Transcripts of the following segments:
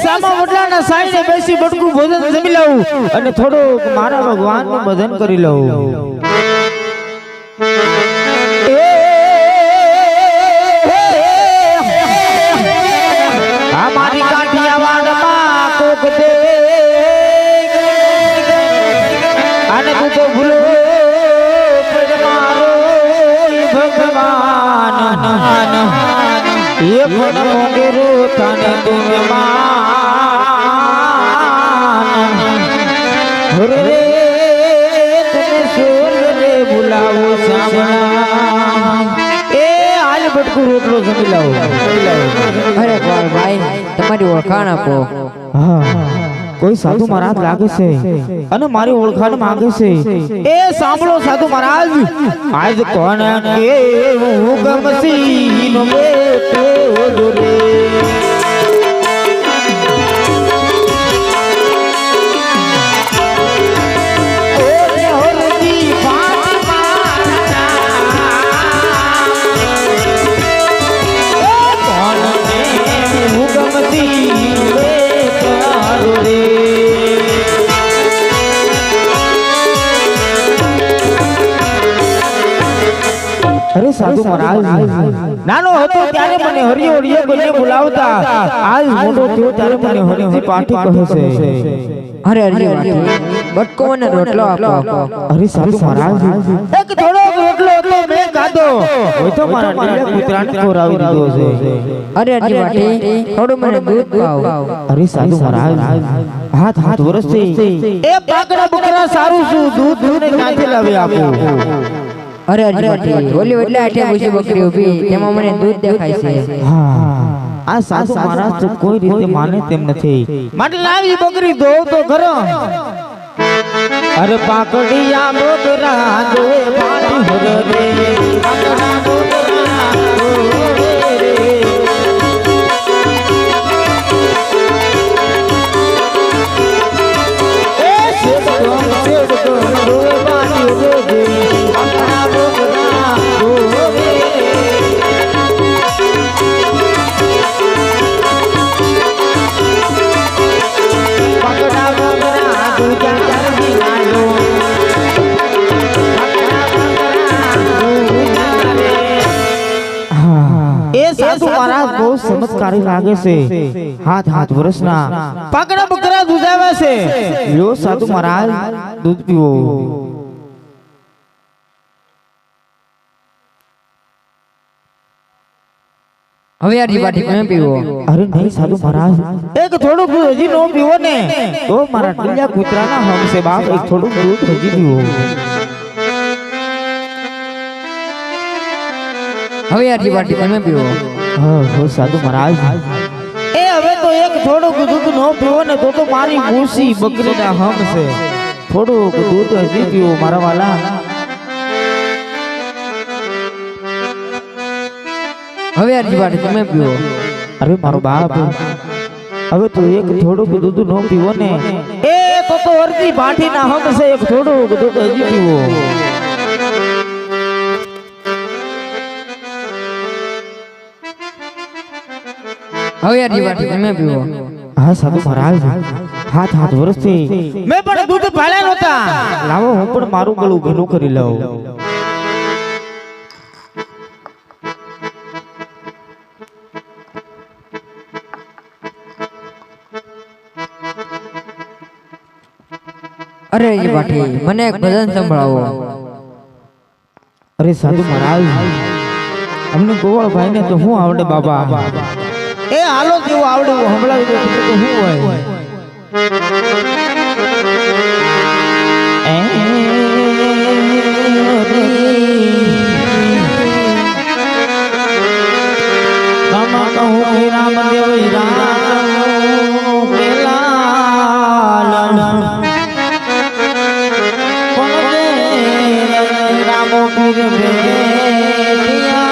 સામા વડલાના સાઈને બેસી બટકું ભોજન જમી લઉં અને થોડુંક મારા ભગવાનનું ભજન કરી લઉં. ઓળખાણ આપો. કોઈ સાધુ મહારાજ લાગે છે? અને મારી ઓળખાણ માંગે છે? એ સાંભળો સાધુ મહારાજ. આજ કોણ કે હું ગમસી નો બેટો રે? અરે સાધુ મહારાજ. નાનો હતો ત્યારે મને હરિયો હરિયો કરીને બોલાવતા. આજ મોટો થયો ત્યારે મને હરિજી પાઠી કહે છે અરે અરે અરે બટકો અને રોટલો આપો. અરે સાધુ મહારાજ. એક થોડો રોટલો હતો મેં ખાધો. હોય તો મારા ડીલે કૂતરાને ખોરાવી દીધો છે. અરે અરે વાટી થોડું મને દૂધ પાવ. અરે સાધુ મહારાજ. હાથ હાથ વરસથી એ પાકડા બકરા સારું શું દૂધ દૂધ નાખી નાથી લાવી આપું? અરે અરે ઓલી એટલે આઠે પૂછી બકરી ઊભી. તેમાં મને દૂધ દેખાય છે. હા. આ સાસુ મહારાજ તો કોઈ રીતે માને તેમ નથી. માટે લાવી બકરી દો તો ખરો અરે પાકડિયા બકરા દે પાણી હોર રે પાકડા દો રે એ ચમત્કારી લાગે છે હાથ હાથ વર્ષના પકડા બકરા દૂધ આવે છે લો સાધુ મહારાજ દૂધ પીવો હવે યાર વાટી તમે પીવો? અરે નહીં સાધુ મહારાજ એક થોડુંક દૂધ હજી નો પીવો ને તો મારા ટીલા કૂતરાના હમ છે બાપ એક થોડુંક દૂધ હજી પીવો. હવે યાર વાટી તમે પીવો? હા સાધુ મહારાજ. એ હવે તો એક થોડુંક દૂધ નો પીવો ને તો તો મારી મૂસી બકરીના હમ છે. થોડુંક દૂધ હજી પીવો મારા વાલા. હવે વાટી તમે પીવો? અરે મારો બાપ. હવે તો એક થોડુંક દૂધ નો પીવો ને. એ તો તો અરજી ભાટીના હમ છે એક થોડુંક દૂધ હજી પીવો. હવે યાર વાટી તમે પીવો. હા સાધુ મહારાજ. હાથ હાથ વર્ષથી મેં પણ દૂધ પાળ્યા નહોતા લાવો હું પણ મારું ગળું ભેલું કરી લઉં. અરે એ વાટી મને એક ભજન સંભળાવો. અરે સાધુ મહારાજ અમને ગોવાળ ભાઈ ને તો હું આવડે બાબા. એ હાલો જેવું આવડવું હમણાં શું હોય? રામ પીર બેટિયા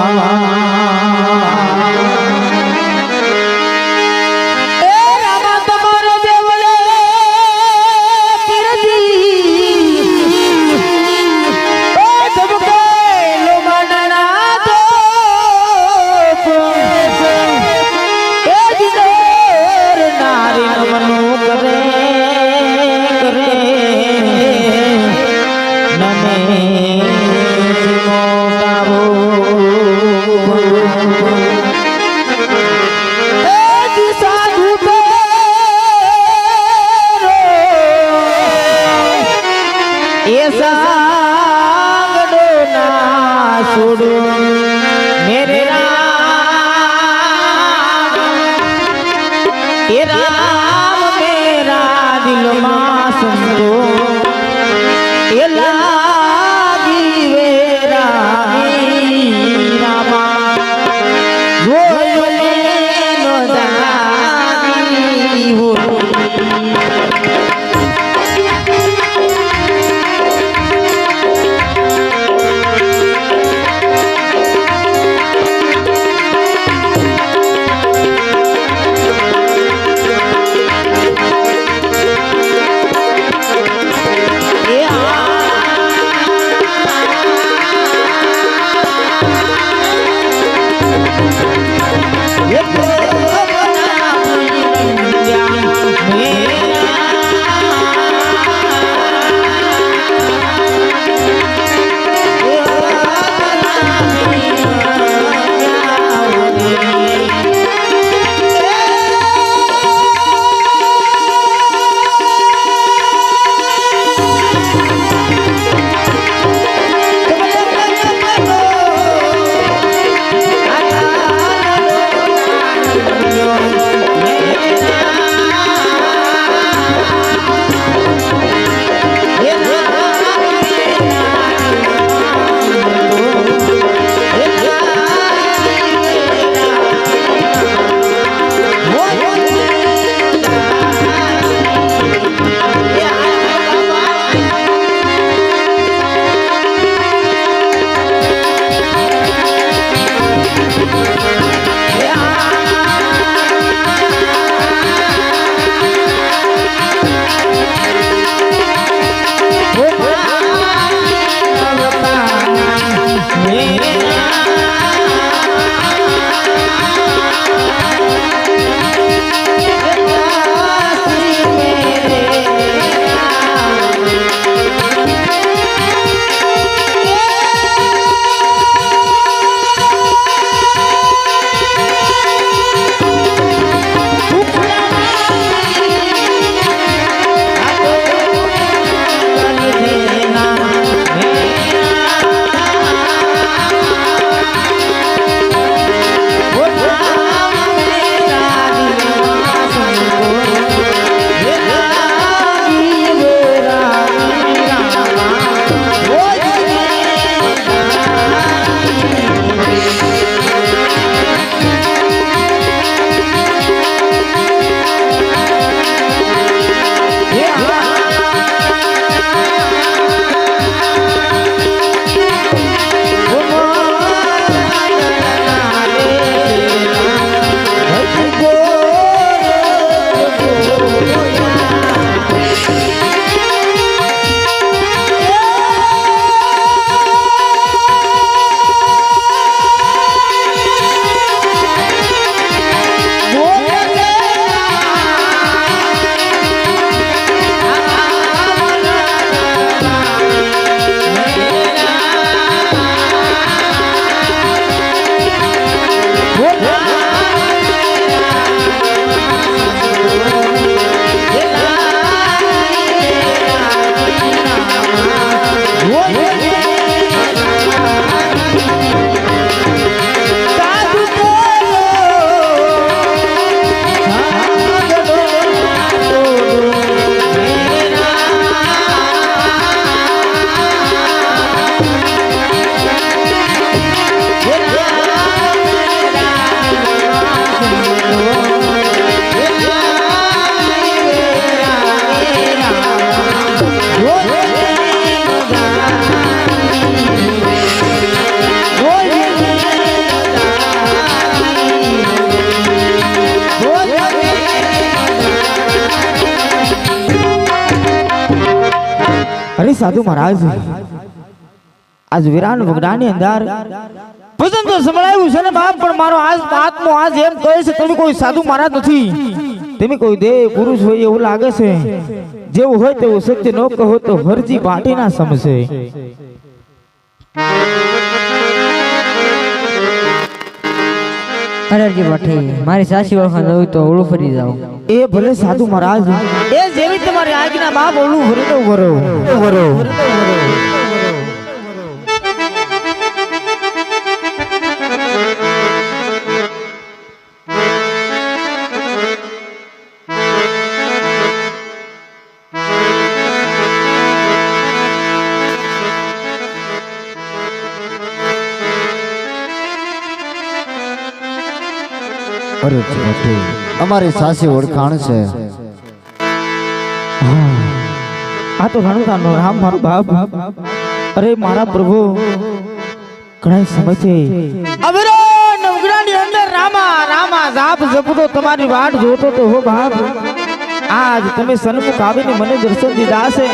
আয়া દિલમાં સંતો સાધુ મહારાજ. આજ વિરાન વગડાની અંદર ભજન તો સંભળાયું છે ને બાપ, પણ મારો આજ આત્મો આજ એમ કહે છે, તમે કોઈ સાધુ મહારાજ નથી. તમે કોઈ દેવ પુરુષ હોય એવું લાગે છે. જેવું હોય તેવું સત્ય ન કહો તો હરજી પાટી ના સમજે અરજી ભઠ્ઠી મારી સાચી ઓળખાણ હોય તો ઓળું ફરી જાવ એ ભલે સાધુ મહારાજ. એ જેવી તમારી આજ્ઞા બાપ ઓળું ફરી દઉં કરો ભરો અમારી સાસી ઓળખાણ છે. આ તો રણુતાનો રામ મારો બાપ. અરે મારા પ્રભુ, ઘણા સમયથી અબરો નવગડાની અંદર રામા રામા, જાપ જપતો તમારી વાટ જોતો તો હો બાપ. આજ તમે સન્મુખ આવીને મને દર્શન દીધા છે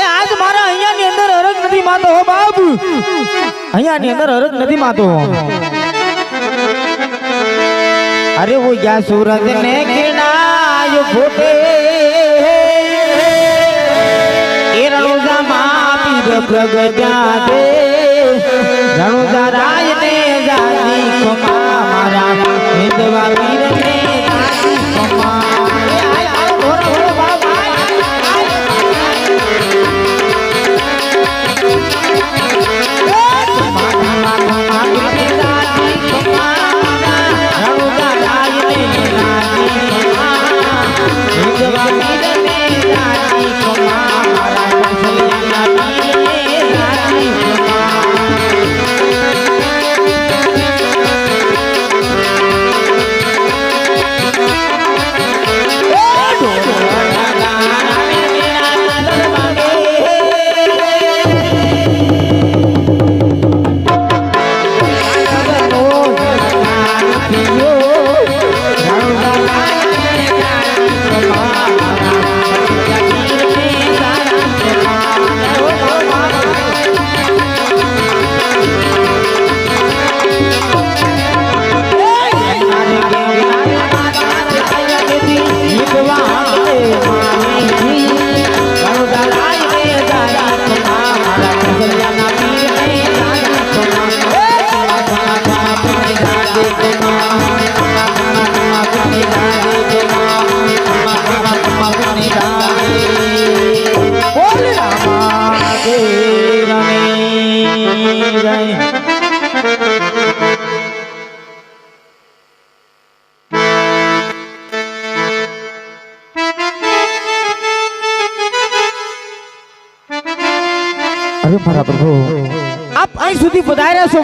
એ આજ મારા અહીંયાની અંદર અરગ નથી માતો હો બાપ. અહીંયાની અંદર અરગ નથી માતો અરે હું યા સુરત ને કિનાય ફૂટે એરણુદા માં પીર પ્રગજા દે રણુદા રાય ને જાતી કમા મારા. હિંદવા પીર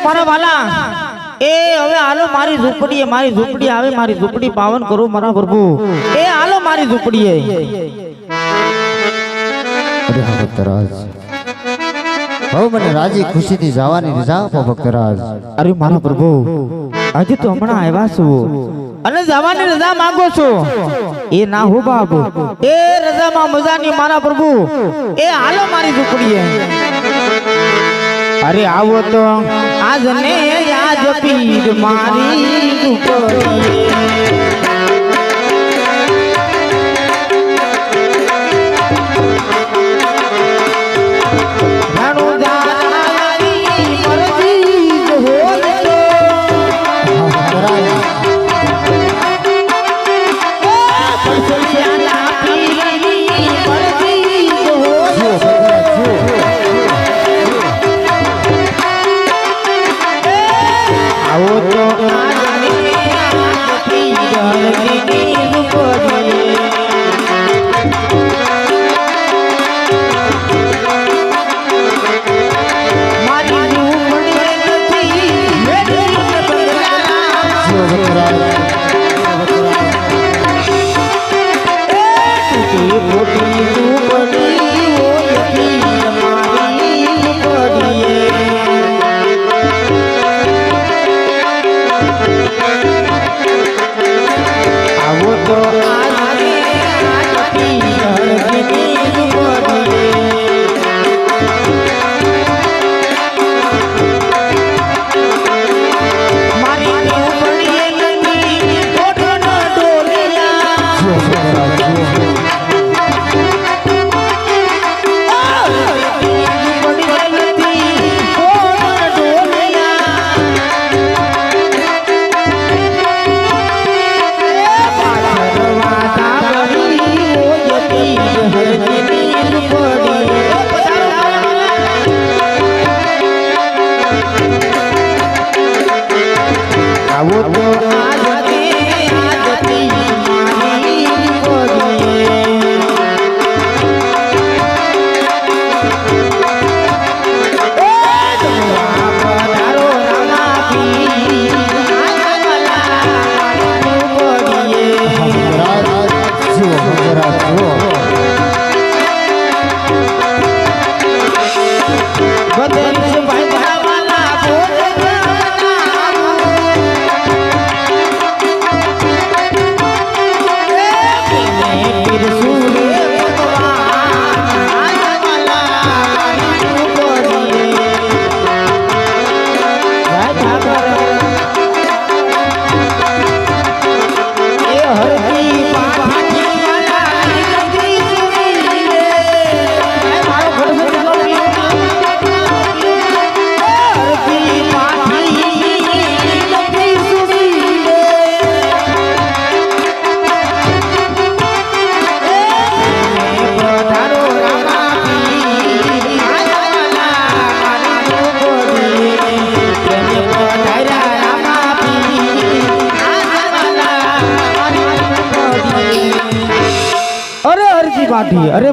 મારા વાલા. એ હવે હાલો મારી ઝૂંપડીએ મારી ઝૂંપડી આવે મારી ઝૂંપડી પાવન કરો મારા પ્રભુ. એ હાલો મારી ઝૂંપડીએ. અરે હા ભક્તરાજ હવે મને રાજી ખુશીથી જવાની રજા આપો ભક્તરાજ અરે મારા પ્રભુ આજે તો હમણાં આવ્યા છું. અને જવાની રજા માંગો છો. એ ના હો બાબુ. એ રજામાં મજાની મારા પ્રભુ. એ હાલો મારી ઝૂંપડીએ. અરે આવો તો આજ ને આજ પીર મારી ઝૂંપડીએ આવો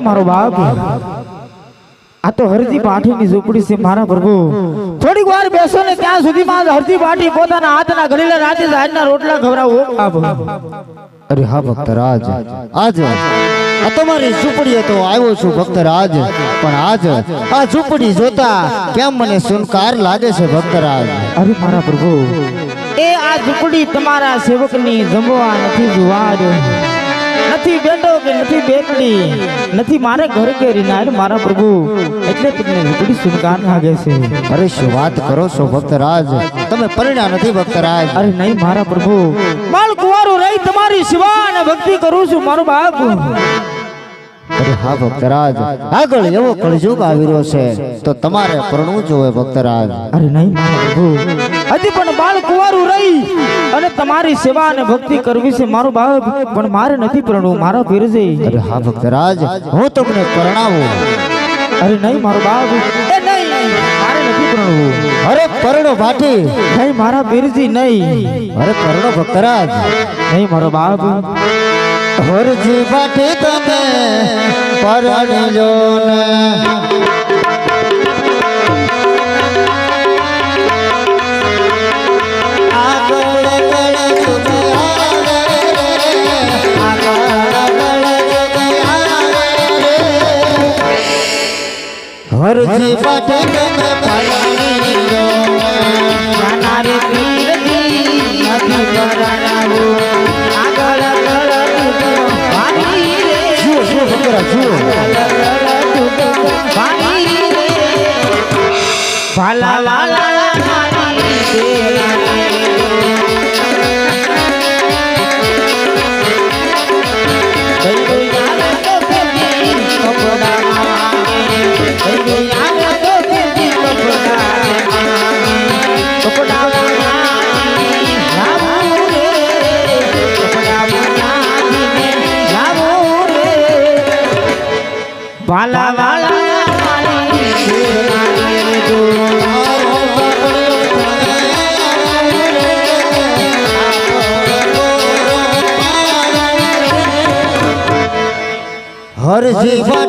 મારો બાપ આ તો હરજી પાઠીની ઝૂંપડી છે મારા પ્રભુ થોડીક વાર બેસો ને ત્યાં સુધીમાં હરજી પાઠી પોતાના હાથના ઘડીલા રાતે આજના રોટલા ખવડાવો. અરે હા ભક્તરાજ આજ. આ તમારી ઝૂંપડીએ તો આવ્યો છું ભક્તરાજ પણ આજ આ ઝૂંપડી જોતા કેમ મને સુનકાર લાગે છે ભક્તરાજ અરે મારા પ્રભુ એ આ ઝૂંપડી તમારા સેવકની જમવા નથી જુવાર નથી બેટો કે નથી બેટડી નથી મારે ઘર કે રીનાર મારા પ્રભુ એટલે તમને ઝૂંપડી સુનકાર લાગે છે. અરે શું વાત કરો છો ભક્તરાજ? તમે પરિણા નથી ભક્તરાજ. અરે નહીં મારા પ્રભુ. બાળ કુંવારું રહી તમારી સેવા અને ભક્તિ કરું છું મારો બાપ હા ભક્તરાજ. આગળ એવો કળજુગ આવી રહ્યો છે તો તમારે પરણવું જોવે ભક્તરાજ. અરે નહીં હજી પણ બાળ કુવારું રહી અને તમારી સેવા અને ભક્તિ કરવી છે મારો બાપ પણ મારે નથી પરણવું મારા પીરજે. અરે હા ભક્તરાજ હું તમને પરણાવું. અરે નહીં મારો બાપ એ નહીં મારે નથી પરણવું. અરે પરણો ભાટી. નહીં મારા પીરજી નહીં. અરે પરણો ભક્તરાજ. નહીં મારો બાપ હરજી ભાટી તમે આગળ તમે હરજી ભાટી તમે ભાલા લાલા હરજી ભાટી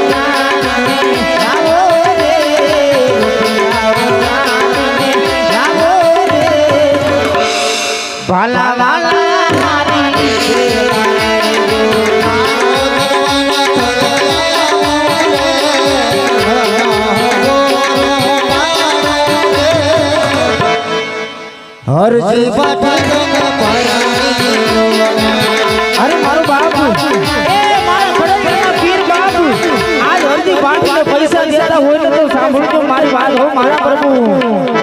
હરજી અરે મારો બાપુ. એ મારા વડોદરાના પીર બાપુ. આજ હરજી પાટીને પૈસા દેતા હોય તો સાંભળજો મારી વાત હો મારા પ્રભુ.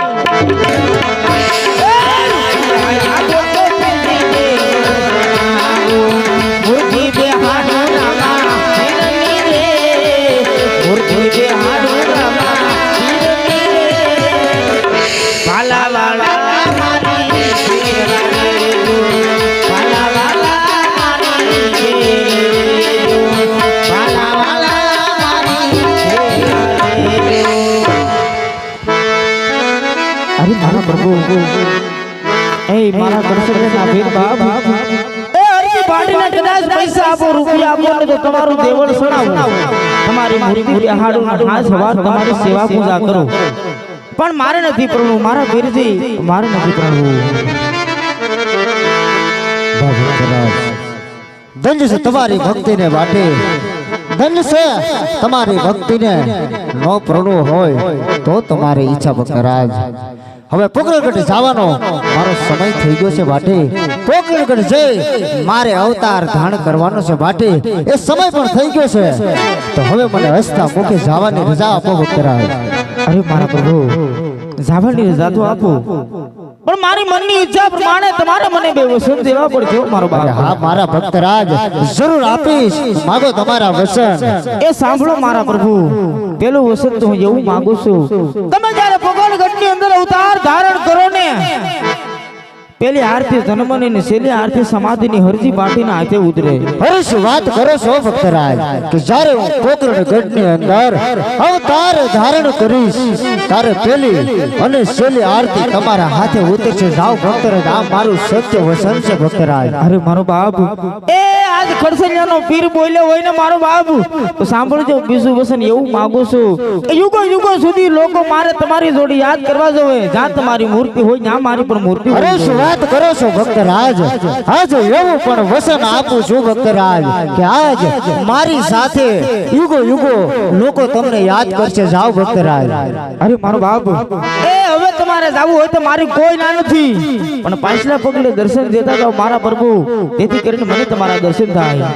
તમારું દેવળ સુનાવું તમારી મૂર્તિ હાડું હાથ સવાર તમારી સેવા પૂજા કરો. પણ મારે નથી પ્રભુ મારા વીરજી મારે નથી પ્રભુ ધન્ય છે તમારી ભક્તિને વાટે. ધન્ય છે તમારી ભક્તિને. નો પ્રણુ હોય તો તમારી ઈચ્છા ભક્તરાજ હવે પોકરણગઢ જવાનો. મારો સમય થઈ ગયો છે વાટે પોકરણગઢ જઈ મારે અવતાર ધારણ કરવાનો છે વાટે એ સમય પણ થઈ ગયો છે. તો હવે મને હસતા મુખે જવાની રજા આપો ભક્તરાજ અરે મારા પ્રભુ જવાની રજા તો આપો. પણ મારી મનની ઈચ્છા પ્રમાણે તમારે મને બે વસન દેવા પડશે હો મારો બાપ. હા મારા ભક્તરાજ જરૂર આપીશ. માગો તમારા વસન. એ સાંભળો મારા પ્રભુ. પેલું વસન તો હું એવું માંગુ છું. તમે જ્યારે ગઢની અંદર અવતાર ધારણ કરો ને. પેલી આરતી જન્મની ને છેલ્લી આરતી સમાધિની હરજી પાટીના હાથે ઉતરે. હરીશ વાત કરો છો ભક્તરાજ કે જ્યારે હું કોકરણ ગઢની અંદર અવતાર ધારણ કરીશ ત્યારે પેલી અને છેલ્લી આરતી તમારા હાથે ઉતરશે. જાઓ ભક્તરાજ આ મારું સત્ય વસન છે ભક્તરાજ અરે મારો બાપ. એ આજ ખડસલિયાનો પીર બોલ્યો હોય ને મારો બાપ. તો સાંભળજો બીજું વસન એવું માંગુ છું. કે યુગો યુગો સુધી લોકો મારે તમારી જોડી યાદ કરવા જોવે. જ્યાં તમારી મૂર્તિ હોય ત્યાં મારી પણ મૂર્તિ અરે શું વાત કરો છો ભક્તરાજ. આજ એવું પણ વસન આપું છું ભક્તરાજ કે આજ મારી સાથે યુગો યુગો લોકો તમને યાદ કરશે. જાઓ ભક્તરાજ. અરે મારો બાપ. એ હવે તમારે જવું હોય તો મારી કોઈ ના નથી. પણ પાછલા પગલે દર્શન દેતા તો મારા પ્રભુ. તેથી કરીને મને તમારા દર્શન થાય.